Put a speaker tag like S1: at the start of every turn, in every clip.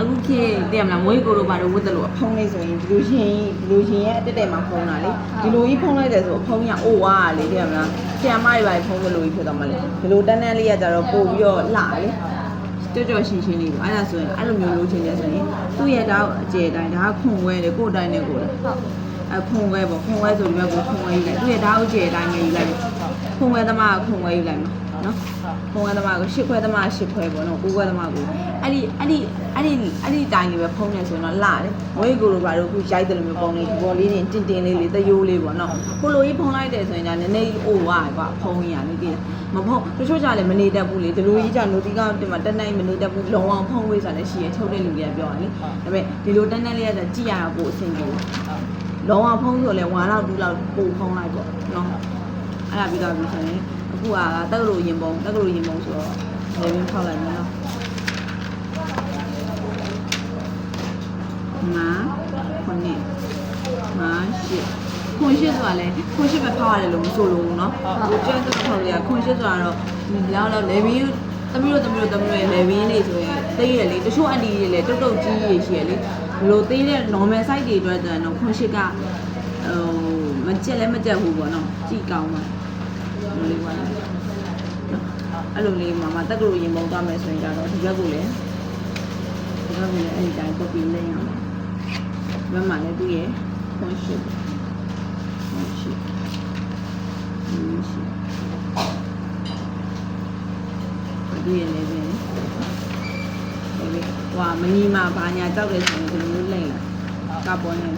S1: အခုခေတ်တည်မလားမွေးကိုတို့ဘာလို့ဝတ်တယ်လို့အဖုံးလေးဆိုရင်ဒီလိုရှင်ဒီလိုရှင်ရဲ့အတက်တက်မှာဖုံးတာလေဒီလိုကြီးဖုံးလိုက်တယ်ဆိုအဖုံးကြီးအိုးဝါလေတည်မလားဆရာမတွေပါဖုံးတယ်လို့ကြီးဖြစ်သွားမှလေဒီလိုတန်းတန်းလေးကကြတော့ပို့ပြီးတော့လှလေကြောကြောရှင်းရှင်းလေးပေါ့အဲ့ဒါဆိုရင်အဲ့လိုမျိုးလိုချင်တယ်ဆိုရင်သူ့ရဲ့တောက်အကျယ်တိုင်းဒါကခွန်ဝဲလေကိုယ်တိုင်းနဲ့ကိုယ်လေ
S2: ဟုတ်
S1: အခွန်ဝဲပေါ့ခွန်ဝဲဆိုဒီဘက်ကိုခွန်ဝဲယူလိုက်သူ့ရဲ့ဓာတ်အကျယ်တိုင်းပဲယူလိုက်ခွန်ဝဲသမားကခွန်ဝဲယူလိုက်မှာ နော်ခွန်ဝဲသမားကိုရှစ်ခွဲသမားရှစ်ခွဲပေါ့နော်ကိုးခွဲသမားကိုအဲ့ဒီအဲ့ဒီအဲ့ဒီအဲ့ဒီတိုင်းလေးပဲဖုံးနေဆိုရင်တော့လာတယ်ဝဲကိုလိုပါတော့ခုရိုက်တယ်လို့မျိုးပုံလေးဒီပေါ်လေးတင်တင်တင်လေးလေးတယိုးလေးပေါ့နော်ကိုလိုကြီးဖုံးလိုက်တယ်ဆိုရင်ဒါနည်းနည်းအိုဝါကွာဖုံးရနေသေးတယ်မဖုံးတချို့ကြလည်းမနေတတ်ဘူးလေဒီလိုကြီးကြနိုတီကတင်မှာတက်နိုင်မနေတတ်ဘူးလုံအောင်ဖုံးဝေးဆိုလည်းရှိရချုပ်တဲ့လူတွေကပြောတယ်လေဒါပေမဲ့ဒီလိုတက်တက်လေးရတဲ့ကြည့်ရတော့ကိုအဆင်ပြေတယ်လုံးဝဖုံးဆိုလဲ1လောက်2လောက်ပို့ဖုံးလိုက်ပေါ့နော်အဲ့ဒါပြီးတော့ပြီးဆိုရင် အခုကတက္ကသိုလ်ရင်ပုံတက္ကသိုလ်ရင်ပုံဆိုတော့လေဘင်းဖောက်လိုက်မယ်နော်ငါခုနှစ်ငါရှစ်ခွန်ရှစ်ဆိုတာလဲခွန်ရှစ်ပဲဖောက်ရတယ်လို့မဆိုလို့ဘူးနော်ဟိုကျန်းတော့ဖောက်ရခွန်ရှစ်ဆိုတာတော့ဒီလောက်လောက်လေဘင်းသမီးတို့သမီးတို့သမီးတို့ရဲ့လေဘင်းလေးဆိုရင်သိရလေတချို့အန်တီတွေလည်းတုတ်တုတ်ကြီးကြီးရှိရလေဘလို့သေးတဲ့ normal size တွေအတွက်ဆိုတော့ခွန်ရှစ်ကဟိုမကြက်လည်းမကြက်ဘူးပေါ့နော်ကြည့်ကောင်းပါ လို့လေးပါလားအဲ့လိုလေးမမတက်ကလို့ရင်ပုံသွားမယ်ဆိုရင်ကြတော့ဒီဘက်ကိုလည်းဒီဘက်ကိုလည်းအဲ့ဒီတိုင်း copy လုပ်ရအောင်ဒီဘက်မှာလည်းသူ့ရဲ့ function function ဒီရဲ့လည်းပဲဒီဟွာမနီမာဘာညာကြောက်တယ်ဆိုရင်ဒီလိုမျိုးလိမ့်လာကာပေါ်နဲ့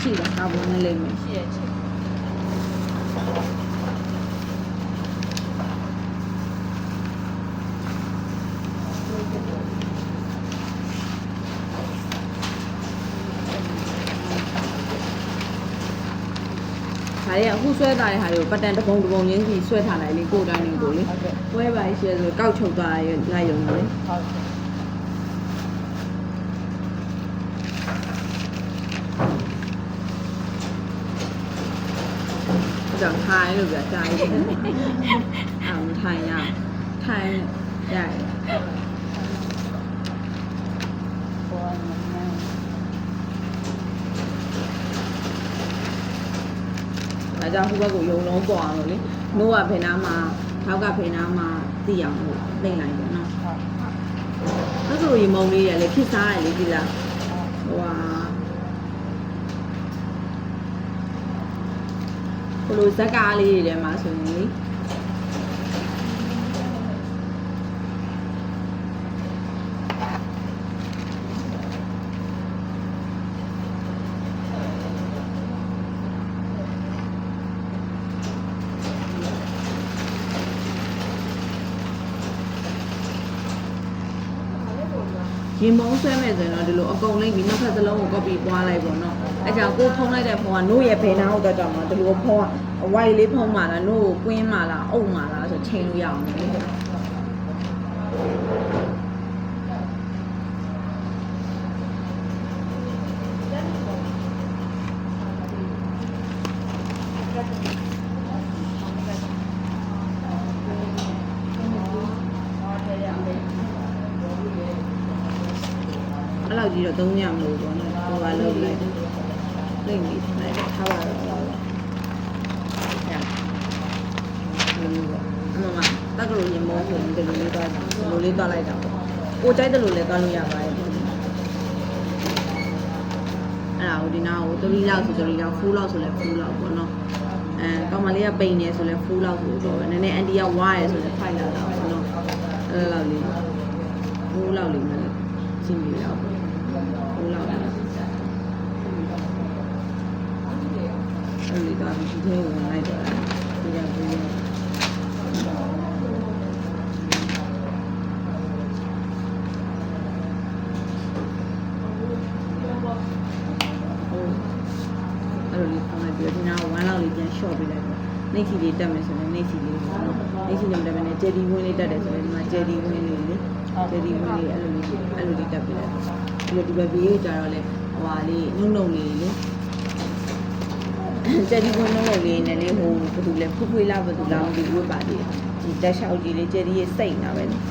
S1: ရှိတာကာဗွန်နဲ့လိမ့်မယ်
S2: ရှိရဲ့ချင်း
S1: ဒါတွေကအခုဆွဲထားတဲ့ဟာတွေကိုပတ်တန်တစ်ပုံတစ်ပုံချင်းစီဆွဲထားလိုက်လေကိုယ်တိုင်းလေးကိုလေ
S2: ဟုတ်ကဲ့
S1: ပွဲပါရှယ်ဆိုကောက်ချုပ်သွားရလိုက်ရုံနဲ့လေ
S2: ဟုတ်ကဲ့
S1: အကြောင်းထိုင်လို့ပြတာကြီးအောင်ထိုင်ရထိုင်ရတယ်
S2: ပေါ်နေ
S1: အဲကြောင့်ဟိုဘက်ကိုယုံလုံးပေါ်အောင်လို့လေနိုးကဖေနာမှာထောက်ကဖေနာမှာတည်အောင်လို့နှိမ့်လိုက်တယ်နော်
S2: ဟုတ်
S1: အဲ့ဆိုရင်မုံလေးရလေဖြစ်စားရလေဒီလားဟို ဟာဘလိုဇက်ကားလေးတွေထဲမှာဆိုရင် ရင်မုံဆွဲမယ်ဆိုရင်တော့ဒီလိုအကုန်လိမ့်ပြီးနောက်ထပ်သလုံးကို copy ပွားလိုက်ပေါ့နော်အဲကြောင့်ကိုဖုံးလိုက်တဲ့ဖုံးကနို့ရဲ့ဘယ်နာဟုတ်တော့ကြောင့်မဒီလိုဖုံးက white လေးဖုံးမှလားနို့ကိုကွင်းမှလားအုပ်မှလားဆိုချိန်လို့ရအောင်လေအဲ့ လောက်ကြီးတော့သုံးရမလို့ပေါ့နော်ဟိုကလုပ်လိုက်တယ်လိမ့်ပြီးလိုက်တယ်ထားပါတော့ဟုတ်ဒီလိုပေါ့အမမတက်ကလို့ရင်မုံဆိုရင်ဒီလိုလေးသွားဒီလိုလေးသွားလိုက်တာပေါ့ကိုကြိုက်တယ်လို့လည်းသွားလို့ရပါတယ်ပေါ့အဲ့ဒါကိုဒီနာကို3လောက်ဆို3လောက်4လောက်ဆိုလည်း4လောက်ပေါ့နော်အဲကောင်မလေးကပိန်နေဆိုလည်း4လောက်ဆိုတော့ပဲနည်းနည်းအန်တီကဝါရဲဆိုလည်း5လောက်တော့ပေါ့နော်အဲ့လောက်လေး4လောက်လေးမယ်ရှင်းပြလောက် 4လောက်လေးအဲ့ဒီတော့ဒီထဲကိုဝင်လိုက်တော့ဒီကပြီးတော့ဟုတ်အဲ့လိုလေးဖောင်းလိုက်ပြီးတော့ဒီနာကို1လောက်လေးပြန် short ပေးလိုက်ပေါ့နှိတ်ချီလေးတက်မယ်ဆိုရင်နှိတ်ချီလေးပေါ့နော်နှိတ်ချီလေးမတက်ဘဲနဲ့ဂျယ်ဒီဝင်းလေးတက်တယ်ဆိုရင်ဒီမှာဂျယ်ဒီဝင်းလေးလေ ဒေဒီမီလေးအဲ့လိုလေးအဲ့လိုလေးတက်ပြီးတော့ဒီလိုဒီဘက်ဘေးကြတော့လေဟိုဟာလေးနှုတ်နှုတ်လေးလေကျယ်ဒီဘုံနှုတ်နှုတ်လေးနဲ့လေဟိုဘယ်သူလဲဖွဖွေးလားဘယ်သူလားဒီဝတ်ပါသေးတယ်ဒီတက်လျှောက်ကြီးလေးကျယ်ဒီရဲ့စိတ်နာပဲနော်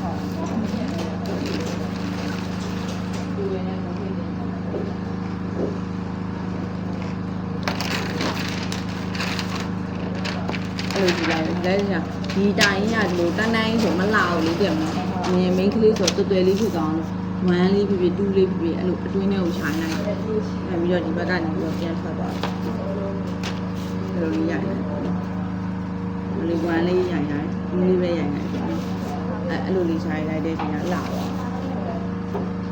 S2: အဲ့
S1: လိုဒီလိုလဲဒီတိုင်းကဒီလိုတန်းတိုင်းဆိုမလာဘူးလေပြန်မလား အမြင် main ကလေးဆိုတွယ်တွယ်လေးဖြစ်သွားအောင်လို့1လေးဖြစ်ဖြစ်2လေးဖြစ်ဖြစ်အဲ့လိုအတွင်းထဲကိုခြိုင်းလိုက်အဲ့ပြီးတော့ဒီဘက်ကနေပြီးတော့ပြန်ထွက်သွားတယ်အဲ့လိုလေးရိုက်လိုက်ဘယ်လို1လေးရိုက်ရိုက်2လေးပဲရိုက်ရိုက်အဲ့အဲ့လိုလေးခြိုင်းလိုက်တဲ့ချိန်ကလာတော့ဘူး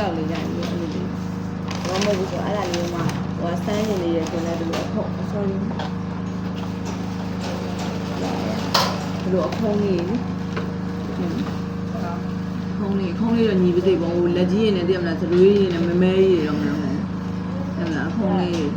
S1: လောက်လေးကြရင်အဲ့လိုလေးဘာမဟုတ်ဘူးဆိုအဲ့ဒါလေးမှဟိုဆန်းနေနေရဆိုလည်းဒီလိုအခု sorry ဒီလိုအခုံးလေးခုံးလေးခုံးလေးတော့ညီပသိပေါ့ဟိုလက်ကြီးရည်နဲ့တည်မလားသရွေးရည်နဲ့မမဲရည်တော့မလုပ်ဘူးအဲ့မလားခုံးလေး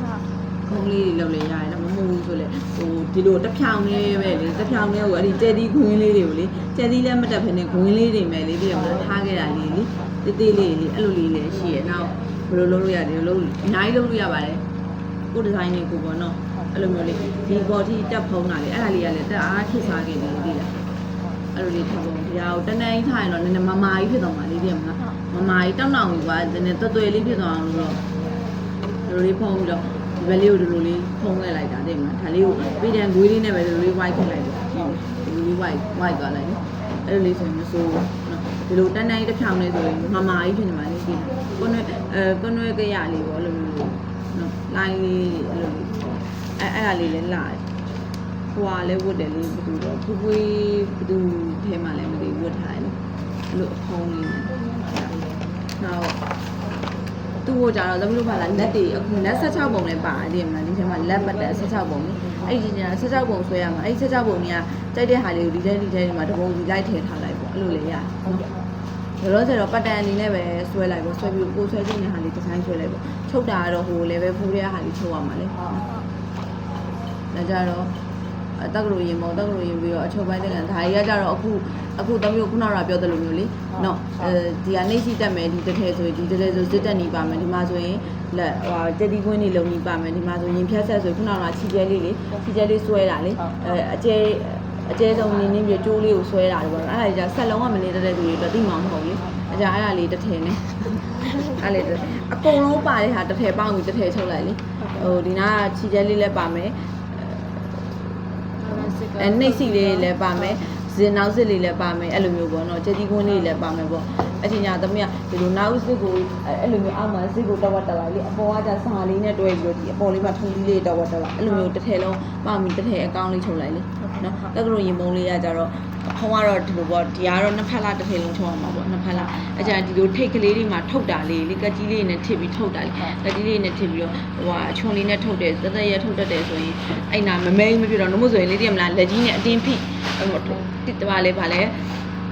S1: ခုံးလေးလောက်လေရတယ်တော့မဟုတ်ဘူးဆိုလေဟိုဒီလိုတစ်ဖြောင်လေးပဲလေတစ်ဖြောင်လေးကိုအဲ့ဒီကျဲသီးခွင်းလေးတွေကိုလေကျဲသီးလည်းမတက်ဖ ೇನೆ ခွင်းလေးတွေမဲ့လေးတည်မလားထားခဲ့တာလေးလေ တေးသေးလေးလေးအဲ့လိုလေးလည်းရှိရနောက်ဘယ်လိုလုပ်လို့ရလဲလို့အများကြီးလုပ်လို့ရပါတယ်ကိုဒီဇိုင်းလေးကိုပေါ့နော်အဲ့လိုမျိုးလေးဒီဘော်ဒီတက်ဖုံးတာလေအဲ့ဒါလေးကလည်းတက်အားခေစားခဲ့တယ်ဒီလားအဲ့လိုလေးထပ်ပုံဒီဟာကိုတန်းတန်းကြီးထားရင်တော့နည်းနည်းမမာကြီးဖြစ်သွားမှာလေးတည်မလားမမာကြီးတောင်းတောင်းကြီးကွာနည်းနည်းတွတ်တွယ်လေးဖြစ်သွားအောင်လို့တော့ဒီလိုလေးဖုံးပြီးတော့ဒီဘက်လေးကိုဒီလိုလေးဖုံးခဲ့လိုက်တာတည်မလားဒါလေးကိုပြီးတယ်ဂွေးလေးနဲ့ပဲဒီလိုလေး white ခက်လိုက်တယ်ဒီလိုလေး white white သွားလိုက်နော်အဲ့လိုလေးဆိုရင်မစိုးဘူးနော် ဒီလိုတန်းတန်းကြီးတစ်ဖြောင်းလေးဆိုရင်မမာကြီးဖြစ်နေမှာလေးဒီကိုနွဲအဲကိုနွဲကြရလေးပေါ့အဲ့လိုမျိုးနော် line လေးအဲ့လိုလေးအဲအဲ့ဒါလေးလည်းလာတယ်ဟိုကလည်းဝတ်တယ်လေးဘယ်သူတော့ဖူးဖွေးဘယ်သူထဲမှာလည်းမသိဘူးဝတ်ထားတယ်အဲ့လိုအဖုံးလေးနဲ့နောက်သူ့ကိုကြတော့သမီးတို့ဘာလဲလက်တွေအခုလက်16ပုံနဲ့ပါတယ်မလားဒီထဲမှာလက်ပတ်တဲ့16ပုံလေအဲ့ဒီကျင်16ပုံဆွဲရမှာအဲ့ဒီ16ပုံကြီးကကြိုက်တဲ့ဟာလေးကိုဒီထဲဒီထဲဒီမှာတပုံစီလိုက်ထည့်ထားလိုက်ပေါ့အဲ့လိုလေရနော် ဒါတော့ကျတော့ပတ်တန်အနေနဲ့ပဲဆွဲလိုက်ပေါ့ဆွဲပြီးကိုဆွဲခြင်းတဲ့ဟာလေးဒီဇိုင်းဆွဲလိုက်ပေါ့ချုပ်တာကတော့ဟိုလည်းပဲဖိုးတဲ့ဟာလေးချုပ်ရမှာလေဒါကြတော့အတက်ကလို့ရင်ပေါ့တက်ကလို့ရင်ပြီးတော့အချုပ်ပိုင်းတဲ့ကန်ဒါကြီးကကြတော့အခုအခုတမျိုးခုနကပြောသလိုမျိုးလေနော်အဲဒီကနေစီတက်မယ်ဒီတစ်ထဲဆိုရင်ဒီတစ်ထဲဆိုစစ်တက်နေပါမယ်ဒီမှာဆိုရင်လက်ဟိုတက်တီကွင်းနေလုံနေပါမယ်ဒီမှာဆိုရင်ဖြတ်ဆက်ဆိုခုနကချီကျဲလေးလေချီကျဲလေးဆွဲတာလေအဲအကျဲ အကျဲဆုံးနင်းနင်းပြကျိုးလေးကိုဆွဲတာလေပေါ့နော်အဲ့ဒါကြီးဆက်လုံးကမနေတဲ့တဲ့သူတွေတော့တိမှမဟုတ်လေအကြအဲ့ဒါလေးတစ်ထဲနဲ့အဲ့လေအကုန်လုံးပါတဲ့ဟာတစ်ထဲပေါင်းပြီးတစ်ထဲချုပ်လိုက်လေဟိုဒီနာချီကျဲလေးလည်းပါမယ်အဲနှိပ်စီလေးလည်းပါမယ် ဇင်နောက်စစ်လေးလည်းပါမယ်အဲ့လိုမျိုးပေါ့နော်ချက်ကြီးကွင်းလေးလည်းပါမယ်ပေါ့အချင်းညာသမီးကဒီလိုနောက်စစ်ကိုအဲ့လိုမျိုးအောက်မှာစစ်ကိုတဝက်တက်လိုက်လေအပေါ်ကじゃစာလေးနဲ့တွဲပြီးတော့ဒီအပေါ်လေးမှာထုံးကြီးလေးတဝက်တက်လိုက်အဲ့လိုမျိုးတစ်ထည်လုံးပေါင်ပြီးတစ်ထည်အကောင်းလေးချုပ်လိုက်လေနော်တက်ကလို့ရင်ပုံလေးကကြတော့ ခုံးကတော့ဒီလိုပေါ့ဒီကတော့နှစ်ဖက်လားတစ်ထည်လုံးချုပ်အောင်ပါပေါ့နှစ်ဖက်လားအကြဒီလိုထိတ်ကလေးတွေမှာထုတ်တာလေးလေကကြီးလေးနဲ့ထစ်ပြီးထုတ်တာလေကကြီးလေးနဲ့ထစ်ပြီးတော့ဟိုကအချွန်လေးနဲ့ထုတ်တယ်တသက်ရထုတ်တတ်တယ်ဆိုရင်အဲ့နာမမဲမဖြစ်တော့နှမို့ဆိုရင်လေးတည်းမလားလက်ကြီးနဲ့အတင်းဖိအဲ့လိုတစ်တပါလေးပါလဲ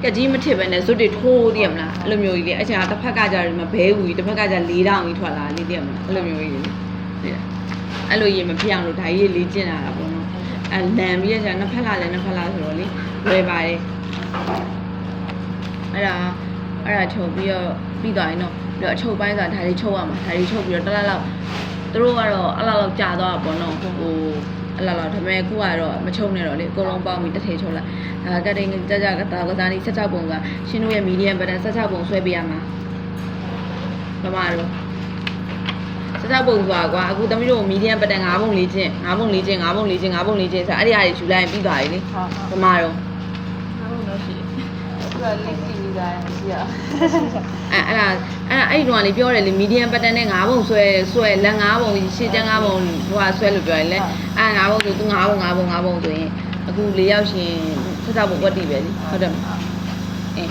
S1: ကကြီးမထစ်ပဲနဲ့ဇွတ်တွေထိုးတည်းမလားအဲ့လိုမျိုးကြီးလေအချာတစ်ဖက်ကကြတယ်မဘဲဘူးကြီးတစ်ဖက်ကကြ၄တောင်ကြီးထွက်လာလေးတည်းမလားအဲ့လိုမျိုးကြီးလေအဲ့လိုကြီးမဖြစ်အောင်လို့ဒါကြီးလေးကျင့်လာတာပေါ့နော်အဲလန်ပြီးရချာနှစ်ဖက်လာလဲနှစ်ဖက်လာဆိုတော့လေ လွယ်ပါတယ်အဲ့ဒါအဲ့ဒါချုပ်ပြီးတော့ပြီးသွားရင်တော့ပြီးတော့အချုပ်ပိုင်းဆိုတာဒါလေးချုပ်ရမှာဒါလေးချုပ်ပြီးတော့တစ်လားလောက်သူတို့ကတော့အဲ့လောက်လောက်ကြာသွားတာပေါ့နော်ဟိုအဲ့လောက်လောက်ဒါပေမဲ့ခုကတော့မချုပ်နဲ့တော့လေအကုန်လုံးပေါင်းပြီးတစ်ထည်ချုပ်လိုက်ဒါကတည်းကကြကြကတာကစားနေ16ပုံကရှင်တို့ရဲ့ medium button 16ပုံဆွဲပေးရမှာပမာတော့16ပုံဆိုတာကွာအခုသမီးတို့ medium button 5ပုံလေးချင်း5ပုံလေးချင်း5ပုံလေးချင်း5ပုံလေးချင်းဆိုအဲ့ဒီအရာတွေယူလိုက်ရင်ပြီးသွားပြီလေ
S2: ဟုတ်ဟုတ်
S1: ပမာတော့
S2: ဟုတ်လို့ရှိတယ် သူကလေးကြည့်နေတာရှိရ
S1: အဲ့အဲ့ဒါအဲ့ဒါအဲ့ဒီတော့လေပြောတယ်လေ medium pattern နဲ့၅ပုံဆွဲဆွဲလက်၅ပုံရှေ့ကျန်း၅ပုံဟိုကဆွဲလို့ပြောရင်လေအဲ့၅ပုံဆိုသူ၅ပုံ၅ပုံ၅ပုံဆိုရင်အခု၄ယောက်ရှင်ဆက်ဆက်ပုံကွက်တီပဲလေဟုတ်တယ်မလားအဲ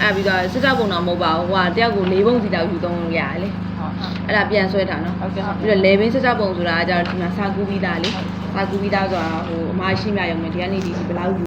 S1: အဲ့ပြီးတော့ဆက်ဆက်ပုံတော့မဟုတ်ပါဘူးဟိုကတယောက်ကို၄ပုံစီတောက်ယူသုံးလို့ရတယ်လေ
S2: ဟုတ်ဟုတ်
S1: အဲ့ဒါပြန်ဆွဲတာနော်
S2: ဟုတ်ကဲ့ဟုတ်
S1: ပြီးတော့လေဘင်းဆက်ဆက်ပုံဆိုတာကကျတော့ဒီမှာစာကူပြီးသားလေစာကူပြီးသားဆိုတာဟိုအမရှိမြရုံနဲ့ဒီကနေဒီဘယ်လောက်ယူ